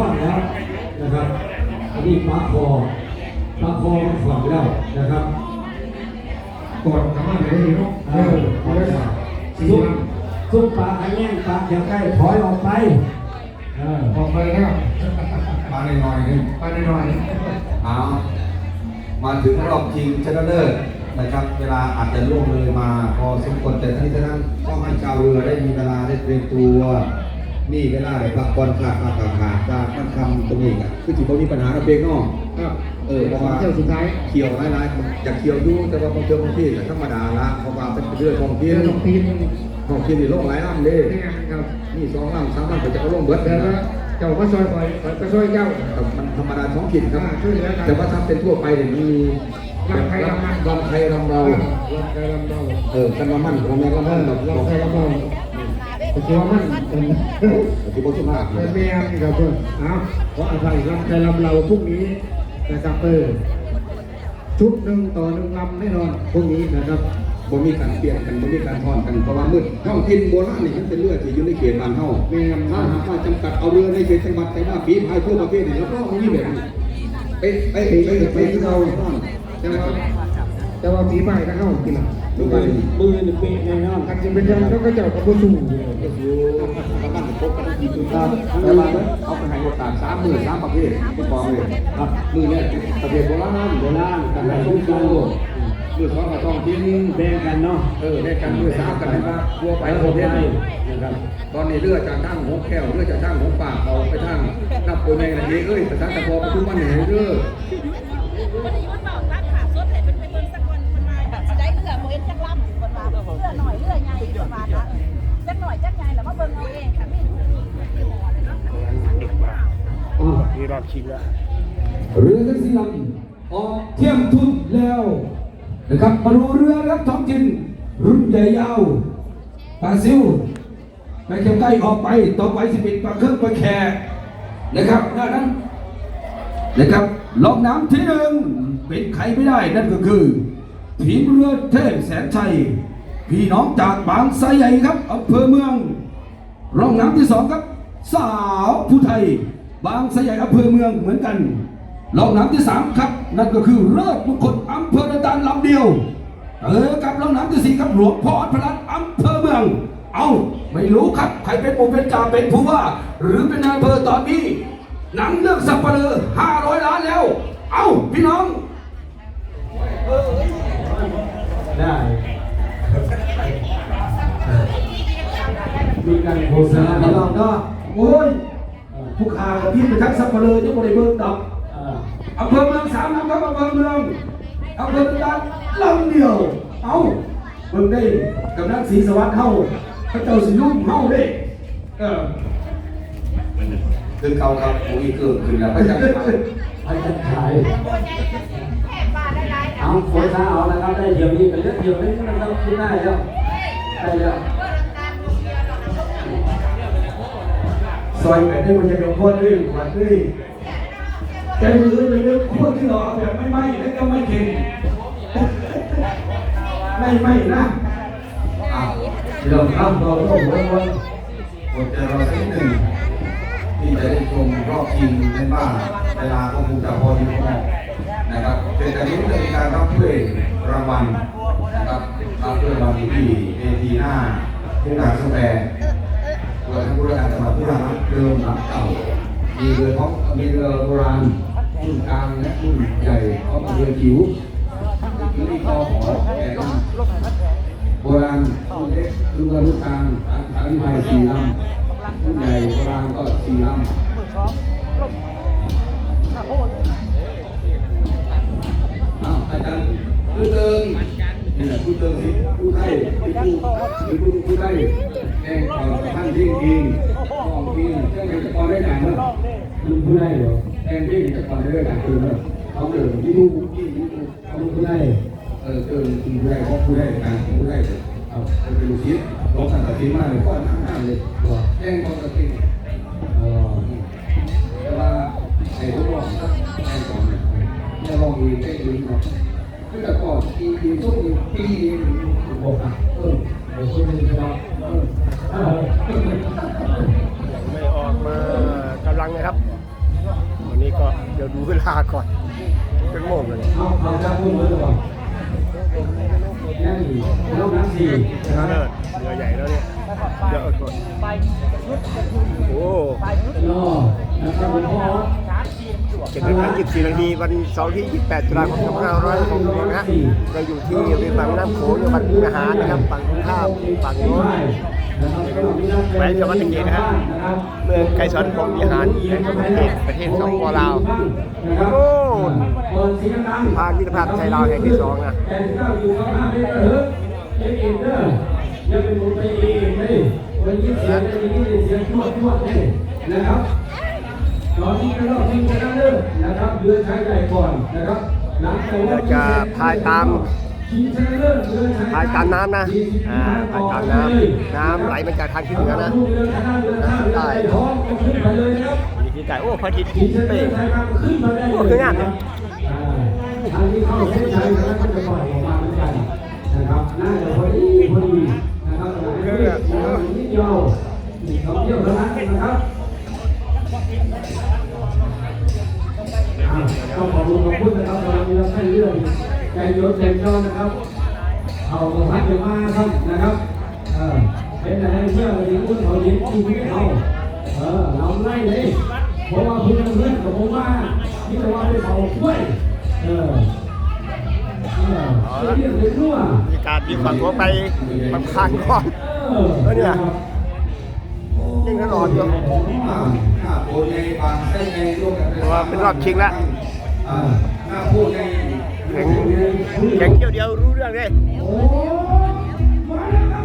ฟังแล้วนะครับ อันนี้ปลาคอปลาคอมันฝังแล้วนะครับกดกลับมาเลยเนาะเอเอออพอเอาแล้ไว้วสี่ซุ่มลซุ่มปลาขย้งปลาเขียวใกล้ถอยออกไปเออำออกไปแล้วมาหน่อยๆนึงไปหน่อยเอามาถึงรอบชิงชนะเลิศนะครับ เวลาอาจจะล่วงเลยมาพอสมควรแต่ทั้งนี้ทั้งนั้นก็ให้ชาวเรือได้มีเวลาได้เตรียมตัว มีเวลาได้พักผ่อนขาดอากาศขาดจากมันคำตรงนี้อะคือที่เขามีปัญหาระเบียงนอกๆครับเออเพราะว่าเที่ยวสุดท้ายเขียวหลายๆอยากเขียวอยู่แต่ว่าบางเทื่อบางที่ก็ธรรมดาละเพราะว่าเป็นเรื่องของเที่เพี้ยยวนสองทีมนี่ของเพี้ยนในโลกหลายน้ำเด้ครับนี่สองน้ำสามน้ำก็จะเอาลงเบิดเดี๋ยวนะนะเจ้าก็ซอยคอยคอยก็ซอยเจ้าแต่มันธรรมดาท้องถิ่นครับอ่าช่วยเหลือกันแต่ว่าทำเป็นทั่วไปเนี่ยมันมีลำไทยลำมันลำไทยลำเราลำไทยลำเราเออกันมามั่นของแม่ก็เอมั่นอแบบลำไทยลำเราแต่ตัวมันเป็นที่ผมสุภาพเป็นเมียนครับเพื่อนเอาขออภัยลำไทยลำเราพรุ่งนี้นะครับเออชุดหนึ่งต่อหนึ่งลำแน่นอนพรุ่งนี้นะครับบ่มีการเปลี่ยนกันบ่มีการทอนกันเพราะว่ามืดท้องถิ่นโบราณนี่มันเป็นเรือที่อยู่ในเขตบ้านเฮาแม่ถ้าหากว่าจำกัดเอาเรือในเขตจังหวัดแต่ว่าฝีพายทั่วประเทศนี่แล้วก็มีแบบนี้ไปไปไปไปที่เราแต่ว่า แต่ว่าผีใหม่ก็เข้ากินละดูไปมือหนึ่งปีแน่นอนอันจริงเป็นยังเขาก็เจ้ากับผู้สูงอยู่ก็คือบ้านพบกันที่คือครับแต่ว่าเอาไปให้โอกาสสามมือสามประเภทที่กองเลยครับมือเนี่ยประเภทโบราณโบราณกันอะไรไรทุทุกกโตโตมือสองกับท้องถิ่นแบ่งกันเนาะเออได้กันมือสามกันนะครับวัวไปไปปโอระเคเภทนี้นะครับตอนนี้เรือจากทางหัวแก้วเรือจากทางหัวปากเอาไปทางนับตัวแมงนะเอ้ยประธานตะพอประทุมมันเหนเด้อ เลือหน่อยเลือใหญ่คนว่าละจักหน่อยจักใหญ่แล้วมาเบิ่งเอาเองค่ะมีมีหมอเลยเนาะมีรอบชิงแล้วเรือทั้งสี่ลำออกเที่ยงทุนแล้วนะครับมาดูเรือรับท้องถิ่นรุ่นใหญ่ยาวปลาซิวไปเขียวใกล้ออกไปต่อไปสิบิดปลาเครื่องปลาแขกนะครับหน้านั้นนะครับลองน้ำที่หนึ่งเป็นใครไม่ได้นั่นก็คือทีมเรือเทพแสนชัย พี่น้องจากบางไทรใหญ่ครับอำเภอเมือง ร่องน้ำที่สองครับ สาวผู้ไทย บางสะใหญ่อำเภอเมืองเหมือนกันร่องน้ำที่สามครับ นั่นก็คือเลิศมงคลอำเภอเดอนตาลลำเดียวเออกับร่องน้ำที่สี่ครับหลวงพ่อพระลัดอำเภอเมือง เอาไม่รู้ครับใครเป็นผู้เป็นจ่าเป็นผู้ว่า หรือเป็นนายอำเภอตอนนี้หนังเรื่องสับปะเลอห้าร้อยล้านแล้ว เอาพี่น้อง มีการโฆษณาพี่น้องก็โอ้ยผู้ข่าวกับพี่ไปทักสับเปลือจะบริเบิร์ดอกอำเภอเมืองสามนะครับอำเภอเมืองอำเภอตาลำเดียว เอาเบิ่งได้กำนันศรีสวัสดิ์เข้าพระเจ้าสิลุ่มเข้าเด้เออคือเขาครับปุ๋ยเกิดขึ้นแล้วไปจับมาไปจัดขายเอาโฆษณาเอานะครับได้เดี๋ยวนี้กันเยอะเดี๋ยวนี้มันต้องคิดได้แล้วได้แล้ว ซอยไปได้มันจะเป็นคนอื่นกว่าอื่นแต่มือเป็นเรื่องโคนที่เราเอาแบบไม่ไหม้แล้วก็ไม่เค็มไม่ไหม้นะอ่เราทำเราต้องวนวนอดใจรอสักหนึ่งที่จะได้ชมรอบชิงในบ้านเวลาก็คงจะพอดีพอนะครับเป็นการรู้เรื่องการรับถ้วยรางวัลนะครับรับถ้วยรางวัลที่เวทีหน้าผู้การสแปร ตัวทั้งผู้การจังหวัดผู้การเดิมรับเก่า มีเรือท้องมีเรือโบราณรุ่นกลางและรุ่นใหญ่เขามเรือจิ๋วคือที่คอหอแต่รุ่นโบราณรุ่นเล็กรุ่นกลางรุ่นกลางอันนี้ไปสี่ลำรุ่นใหญ่โบราณก็สี่ลำอ้าวอาจารย์ผู้เติมนี่แหละผู้เติมที่ผู้ไทยที่ผู้ที่ผู้ผู้ไทย แองก่อนท่านทิ้งทิ้งมองทิ้งเจ้าจะพอได้ไหนเมื่อลุงผู้ได้เหรอแอนที่จะก่อได้ไหลายคืนเลยเขาเดินที่ลูกที่ลูกเขาลุงผู้ได้เออเดินคุณผู้ได้เขาผู้ได้การผู้ได้เอาเป็นลูกศิษย์ลงสังกัดที่มากเลยก็นั่งนั่งเลยแจ้งก่อนกติเออแต่ว่าไอ้ทุกรอบแจ้งก่อนเนี่ยจะลองอีกแจ้งอีกเนาะคือแต่ก่อนปีปีทุกปีเองโอ้โหเออเดี๋ยวคุณจะลองเออ ไม่ออกมากำลังนะครับ วันนี้ก็เดี๋ยวดูเวลาก่อนเป็นโมงเลยเอาเอาจับมือเลยก่อนลูกน้ำสี่นะครับเลิศเรือ ใหญ่แล้วเนี่ยเยวเอาก่อนโอ้รอนะครับหลวงพ่อเจ็ดนาฬิกาสี่นาทีวันเสาร์ที่ 28ตุลาคม2566นะฮะเราอยู่ที่ริมฝั่งน้ำโขงจังหวัดมุกดาหารนะครับฝั่งตรงข้ามฝั่งโน้น แหวนจังหวัดตะเกียนะครับเมืองไกรสอนพรหมวิหารแห่งประเทศประเทศสปลาวโอ้เปิดเสียงดังภาคมิตรภาพไทยลาวแห่งที่สองนะแต่ที่เราอยู่ข้างหน้าได้เออเอ็นเอ็นเดอร์อย่าเป็นมุไปเองเลยวันนี้เสียงได้ยินเสียงทั่วทั่วเลยนะครับตอนนี้ก็รอบที่ชนะเลิศนะครับเรือชายใหญ่ก่อนนะครับหลังจากจะพายตาม ชิงชนะเลิศเรือชายใหญ่พายตามน้ำนะอ่าพายตามน้ำน้ำไหลมาจากทางทิศเหนือนะเรือชนะเรือชนะเรือใหญ่ท้องก็ขึ้นไปเลยนะครับมีที่ไก่โอ้พระอาทิตย์ชิงชนะเป้ยกลางขึ้นได้เลยโอ้คืองามเนี่ยอ่าทางนี้เข้าเส้นชัยแล้วก็จะปล่อยออกมาเหมือนกันนะครับน่าจะพอดีพอดีนะครับหลยเรื่องนะครับนิดเดียวท่องเที่ยวเท่านั้นนะครับอ่าต้องขอบคุณขอบคุณนะครับเรามีรับให้เรื่อง ใจยศเต็มยอนะครับ เอาประพัดจะมาครับนะครับเออเป็นอะไรเชื่อวันนี้คุณเขาเย็นที่ไม่เอาเออเราไล่เลยเพราะว่าคุณเพื่อนกับผมว่าที่จะว่าไปเผาถ้วยเออมีกเลยรั่วมีการมีฝั่งหัวไปมันพานก่อนเนี่ยยังก็รออยู่อ่าหน้าโพในเส้นในร่วมกันเพราะว่าเป็นรอบชิงแล้วหน้าโพใน แข่งแข่งเที่ยวเดียวรู้เรื่องเลยโอ้ย